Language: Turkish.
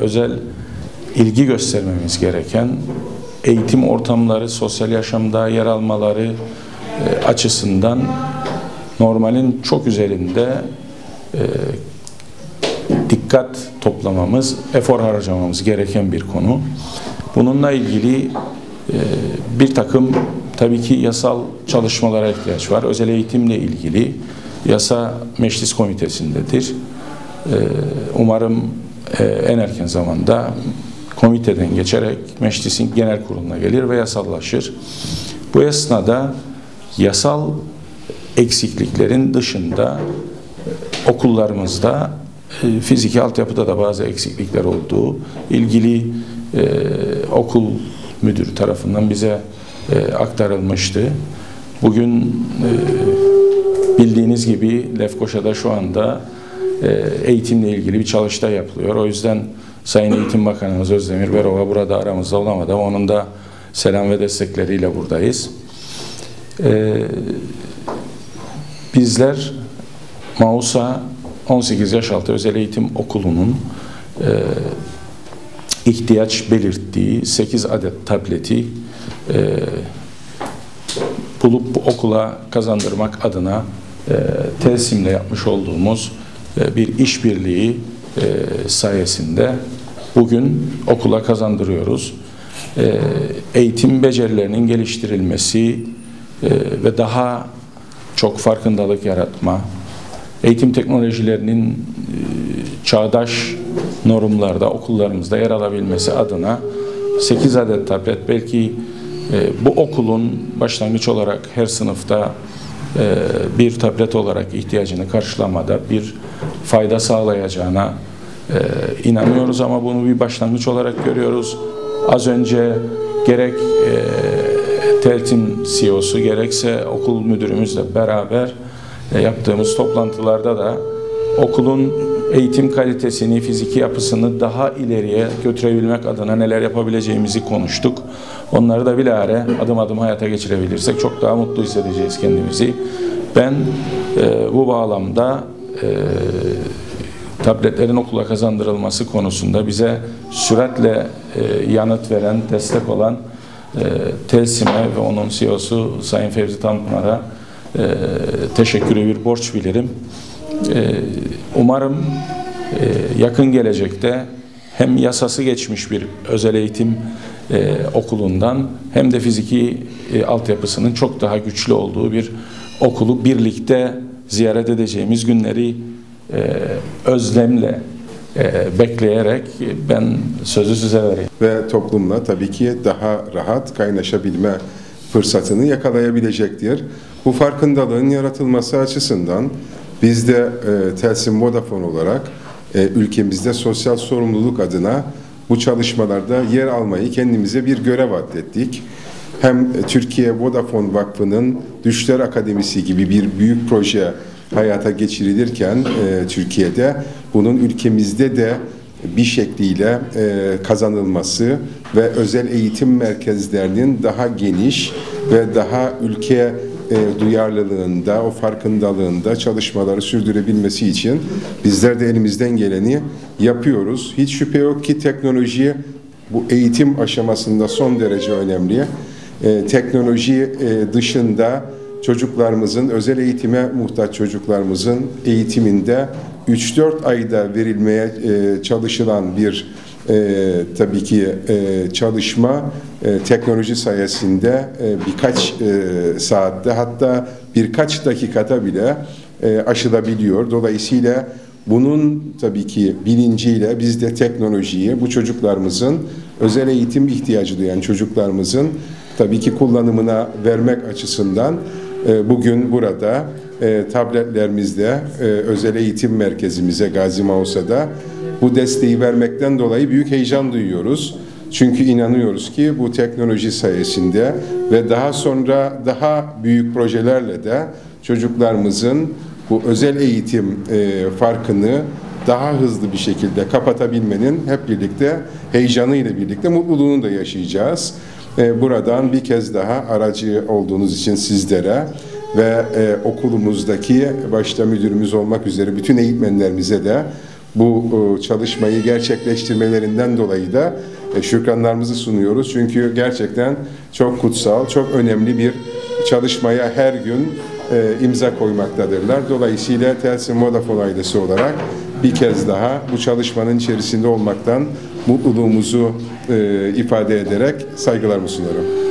özel ilgi göstermemiz gereken eğitim ortamları, sosyal yaşamda yer almaları e, açısından normalin çok üzerinde e, dikkat toplamamız, efor harcamamız gereken bir konu. Bununla ilgili e, bir takım tabii ki yasal çalışmalara ihtiyaç var. Özel eğitimle ilgili yasa meclis komitesindedir. E, umarım e, en erken zamanda komiteden geçerek meclisin genel kuruluna gelir ve yasallaşır. Bu esnada yasal eksikliklerin dışında okullarımızda e, fiziki altyapıda da bazı eksiklikler olduğu ilgili e, okul müdürü tarafından bize e, aktarılmıştı. Bugün e, bildiğiniz gibi Lefkoşa'da şu anda e, eğitimle ilgili bir çalışta yapılıyor. O yüzden Sayın Eğitim Bakanımız Özdemir Berova burada aramızda olamadı ama onun da selam ve destekleriyle buradayız. E, bizler Mausa 18 yaş altı özel eğitim okulunun e, ihtiyaç belirttiği 8 adet tableti e, bulup bu okula kazandırmak adına e, telsimle yapmış olduğumuz e, bir işbirliği e, sayesinde bugün okula kazandırıyoruz. E, eğitim becerilerinin geliştirilmesi e, ve daha çok farkındalık yaratma, eğitim teknolojilerinin e, çağdaş normlarda okullarımızda yer alabilmesi adına 8 adet tablet belki e, bu okulun başlangıç olarak her sınıfta e, bir tablet olarak ihtiyacını karşılamada bir fayda sağlayacağına inanıyoruz ama bunu bir başlangıç olarak görüyoruz. Az önce gerek TELT'in CEO'su gerekse okul müdürümüzle beraber yaptığımız toplantılarda da okulun eğitim kalitesini, fiziki yapısını daha ileriye götürebilmek adına neler yapabileceğimizi konuştuk. Onları da bilahare adım adım hayata geçirebilirsek çok daha mutlu hissedeceğiz kendimizi. Ben e, bu bağlamda e, tabletlerin okula kazandırılması konusunda bize süratle e, yanıt veren, destek olan e, Telsim'e ve onun CEO'su Sayın Fevzi Tanpınar'a e, teşekkürü bir borç bilirim. E, umarım e, yakın gelecekte hem yasası geçmiş bir özel eğitim e, okulundan hem de fiziki e, altyapısının çok daha güçlü olduğu bir okulu birlikte ziyaret edeceğimiz günleri e, özlemle e, bekleyerek ben sözü size vereyim. Ve toplumla tabii ki daha rahat kaynaşabilme fırsatını yakalayabilecektir. Bu farkındalığın yaratılması açısından biz de e, Telsim Vodafone olarak e, ülkemizde sosyal sorumluluk adına bu çalışmalarda yer almayı kendimize bir görev atlettik. Hem Türkiye Vodafone Vakfı'nın Düşler Akademisi gibi bir büyük proje hayata geçirilirken e, Türkiye'de bunun ülkemizde de bir şekliyle e, kazanılması ve özel eğitim merkezlerinin daha geniş ve daha ülke e, duyarlılığında, o farkındalığında çalışmaları sürdürebilmesi için bizler de elimizden geleni yapıyoruz. Hiç şüphe yok ki teknoloji bu eğitim aşamasında son derece önemli. E, teknoloji e, dışında çocuklarımızın, özel eğitime muhtaç çocuklarımızın eğitiminde 3-4 ayda verilmeye e, çalışılan bir e, tabii ki çalışma teknoloji sayesinde birkaç saatte hatta birkaç dakikada bile aşılabiliyor. Dolayısıyla bunun tabii ki bilinciyle biz de teknolojiyi bu çocuklarımızın özel eğitim ihtiyacı duyan çocuklarımızın tabii ki kullanımına vermek açısından e, bugün burada e, tabletlerimizde e, özel eğitim merkezimize Gazi Mausa'da bu desteği vermekten dolayı büyük heyecan duyuyoruz. Çünkü inanıyoruz ki bu teknoloji sayesinde ve daha sonra daha büyük projelerle de çocuklarımızın bu özel eğitim farkını daha hızlı bir şekilde kapatabilmenin hep birlikte heyecanıyla birlikte mutluluğunu da yaşayacağız. E, buradan bir kez daha aracı olduğunuz için sizlere ve e, okulumuzdaki başta müdürümüz olmak üzere bütün eğitmenlerimize de bu e, çalışmayı gerçekleştirmelerinden dolayı da şükranlarımızı sunuyoruz. Çünkü gerçekten çok kutsal, çok önemli bir çalışmaya her gün imza koymaktadırlar. Dolayısıyla Telsim Vodafone ailesi olarak bir kez daha bu çalışmanın içerisinde olmaktan mutluluğumuzu e, ifade ederek saygılarımı sunuyorum.